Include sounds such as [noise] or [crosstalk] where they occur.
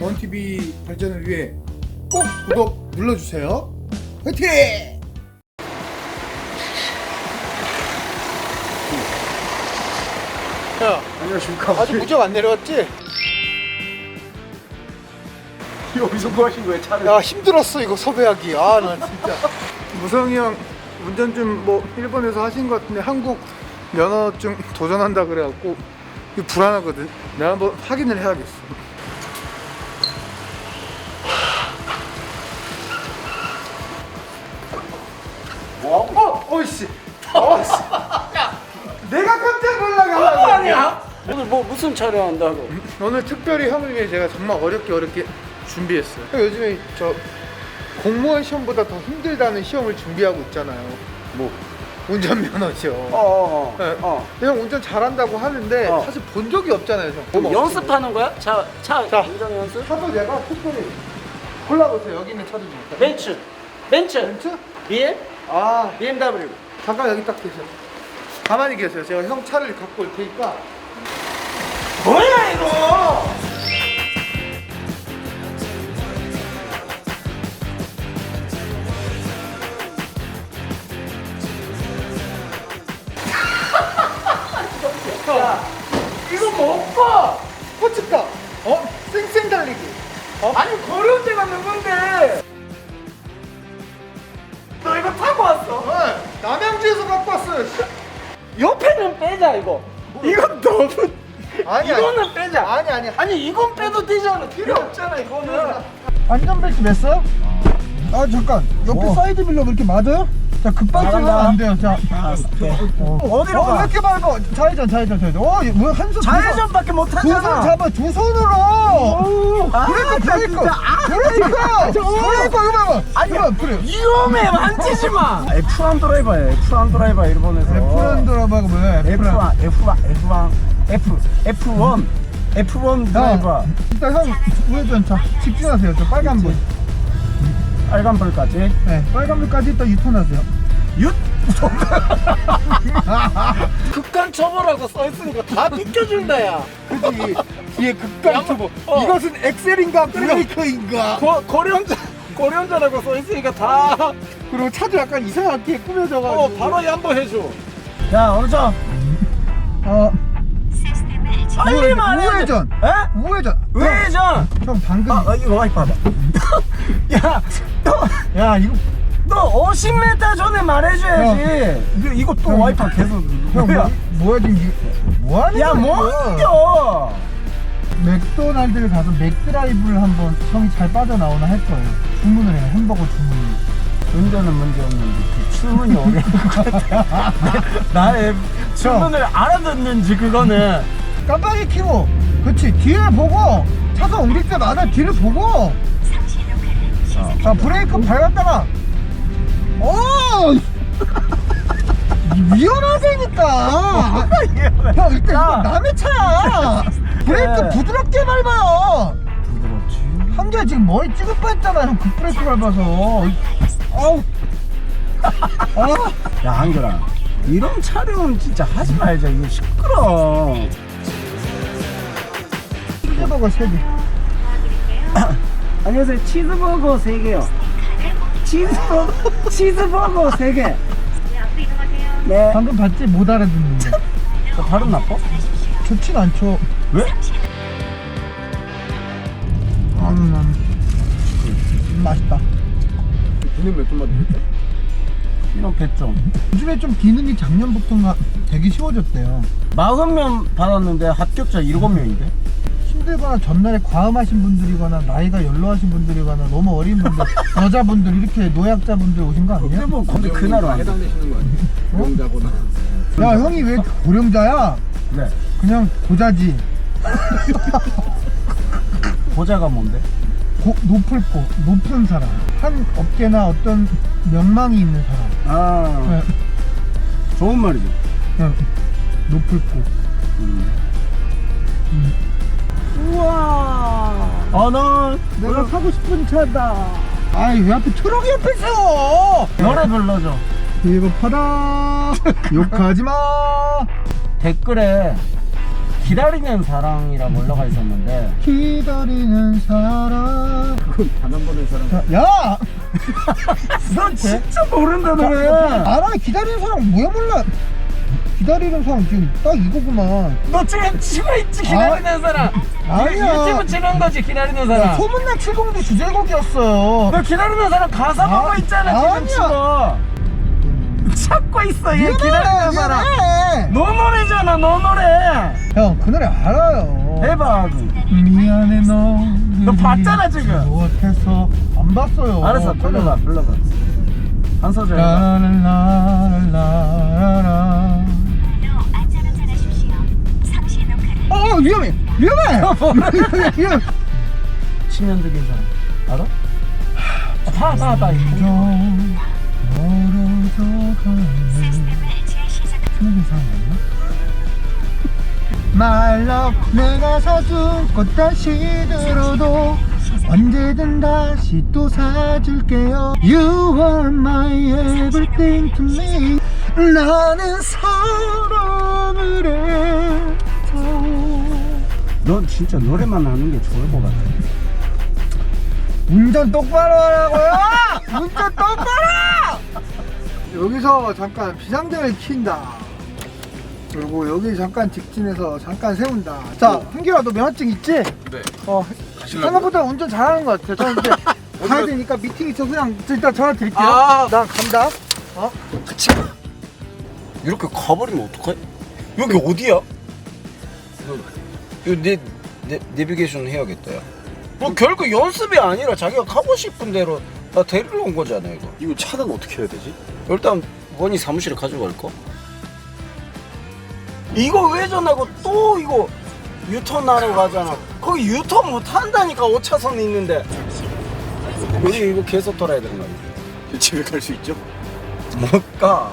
원TV 발전을 위해 꼭 구독 눌러주세요. 화이팅! 야, 안녕하십니까. 아직 무적 안 내려왔지? 여기서 뭐 하신 거예요, 차를? 야 힘들었어 이거 섭외하기 아 나 진짜 [laughs] 무성이 형 운전 좀 뭐 일본에서 하신 것 같은데 한국 면허증 도전한다 그래갖고 이거 불안하거든 내가 한번 확인을 해야겠어 오늘 뭐 무슨 촬영한다고? 오늘 특별히 형을 위해 제가 정말 어렵게 어렵게 준비했어요 요즘에 저 공무원 시험보다 더 힘들다는 시험을 준비하고 있잖아요 뭐? 운전면허 시험 어 어 어. 네. 어. 형 운전 잘한다고 하는데 어. 사실 본 적이 없잖아요. 형. 그럼 연습하는 거야? 차, 차, 자. 운전 연습? 차도 내가 특별히 골라보세요. 여기 있는 차도 좀. 벤츠. 벤츠. 벤츠? BM? 아 BMW. 잠깐 여기 딱 계세요. 가만히 계세요. 제가 형 차를 갖고 올 테니까. 이거? 야, 이거 못 봐! 스포츠카. 어? 쌩쌩 달리기. 어? 아니, 거려운 데가 누군데? 너 이거 타고 왔어? 어, 남양주에서 갖고 왔어요. 옆에는 빼자, 이거. 이건 너무. 아니 이거는 빼자. 아니 아니. 아니, 이건 빼도 되잖아. 필요 없잖아, 이거는. 안전벨트 맸어요? 아 잠깐 옆에 사이드 밀러 이렇게 맞아요? 자 급발진하면 나간다. 안 돼요. 자 어, 어디로 어, 왜 가? 이렇게 밟아? 좌회전 좌회전 좌회전. 어, 뭐한손 좌회전밖에 못두손 하잖아. 잡아 두 손으로 아, 브레이크 나 브레이크. 아, 브레이크. 아, 브레이크 이거 봐봐 아니야 그래 위험해 만지지 마. F1 드라이버야. F1 드라이버 일본에서. F1 드라이버가 뭐야 F1 F1 F1 F F1 F1 드라이버. 일단 형 우회전 자 집중하세요 저 빨간불 빨간불까지. 네 빨간불까지 일단 유턴하세요 윷. [laughs] 극간 초보라고 써 있으니까 다 비켜준다 야. 그지 뒤에 극강 투보 어. 이것은 엑셀인가 브레이크인가 고 고령자 고령자라고 써 있으니까 다. 그리고 차도 약간 이상하게 꾸며져가지고 어 바로 양보해줘. 야 어느 차? 어 빨리 말해. 우회전 에? 우회전 왜전? 형, 형 방금 아, 아 이거 와이프 봐봐. [laughs] 야, 너, 야 이거 너 50m 전에 말해줘야지. 이거, 이거 또 형, 와이프 계속. 형 뭐야? 뭐, 뭐야 지금 이- 뭐 하는 야, 거야 뭐 이거? 웃겨? 맥도날드를 가서 맥드라이브를 한번 형이 잘 빠져나오나 할 거예요. 주문을 해요. 햄버거 주문. 운전은 문제 없는데 그 주문이 어려운 것 같아. [laughs] 나의 주문을 알아듣는지 그거는. 깜빡이 켜고, 그렇지. 뒤를 보고 차선 옮길 때마다 뒤를 보고. 자 브레이크 밟았다가, 오, [laughs] 위험하다니까. [laughs] 형 일단 야. 이거 남의 차야. 브레이크 그래. 부드럽게 밟아요. 부드럽지. 한재 지금 머리 찍을 뻔했잖아. 형 급브레이크 밟아서. 아우. 아. [laughs] 야 한결아, 이런 촬영은 진짜 하지 말자. 이거 시끄러. 햄버거 세 개. 안녕하세요. 치즈버거 3개요. 치즈버거, 치즈버거 3개. 네. 방금 봤지? 못 알아듣는 거. 너 발음 나빠? 좋진 않죠. 왜? 음, 음, 맛있다. 비는 몇 점만 드릴게? 비는 100점. 요즘에 좀 기능이 작년부터가 되게 쉬워졌대요. 40명 받았는데 합격자 7명인데? 힘들거나 전날에 과음하신 분들이거나 나이가 연로하신 분들이거나 너무 어린 분들, [laughs] 여자분들 이렇게 노약자분들 오신 거 아니에요? 대부분 근데 그날은 안 돼. 해당되시는 거 아니에요? 고용자거나 야 형이 왜 고령자야? 네. 그냥 고자지. [laughs] 보자가 뭔데? 고, 높을 고, 높은 사람. 한 업계나 어떤 명망이 있는 사람. 아, 네, 좋은 말이죠. 그냥 높을 고. 우와. 아, 나 내가 타고 싶은 차다. 아이 왜 앞에 트럭이 옆에 세워? 노래 불러줘. 비겁하다. [laughs] 욕하지 마. 댓글에 기다리는 사랑이라고 올라가 있었는데 기다리는 사람 그건 단 한 번의 사람. 야! [laughs] 넌 진짜 모른다 노래 알아 기다리는 사람 뭐야 몰라 기다리는 사람 지금 딱 이거구만 너 지금 치고 있지 기다리는 사람 아니야. 유튜브 치는 거지 기다리는 사람. 소문난 70도 주제곡이었어요. 너 기다리는 사람 가사 아, 보고 있잖아 아니야. 지금 치고. 찾고 있어 얘 기다리는 사람. 너 노래잖아 너 노래. 형 그 노래 알아요. 해봐 미안해 너. 너 봤잖아, 지금. 못해서 안 봤어요. 알았어 불러봐 불러봐. 한 소절 라라라라라라 어 위험해 위험해! 치명적인 사람 알아? 봐봐봐 좀 멀어져 가는 치명적인 사람 맞나? 말로 내가 사준 꽃 다시 들어도 언제든 다시 또 사줄게요. You are my everything to me. 나는 사랑을 해 서넌 진짜 노래만 하는 게 좋을 것 같아 운전 똑바로 하라고요! [laughs] 운전 똑바로! 여기서 잠깐 비상등을 킨다. 그리고 여기 잠깐 직진해서 잠깐 세운다. 자, 한결아 너 면허증 있지? 네. 어, 생각보다 운전 잘하는 것 같아. 저는 이제 [laughs] 가야 되니까 미팅 있어 그냥 일단 전화 드릴게요. 아. 나 간다. 어? 이렇게 가버리면 어떡해? 여기 어디야? 이거 내, 내, 내비게이션 해야겠다 야. 뭐 결국 연습이 아니라 자기가 가고 싶은 대로 다 데리러 온 거잖아 이거 이거 차는 어떻게 해야 되지? 일단 원이 사무실에 가져갈까? 이거 왜 전화고 또 이거 유턴 하러 가잖아 거기 유턴 못 한다니까 5차선 있는데 우리 이거 계속 돌아야 되는 거 아니야? 집에 갈 수 있죠? 못 가. 아,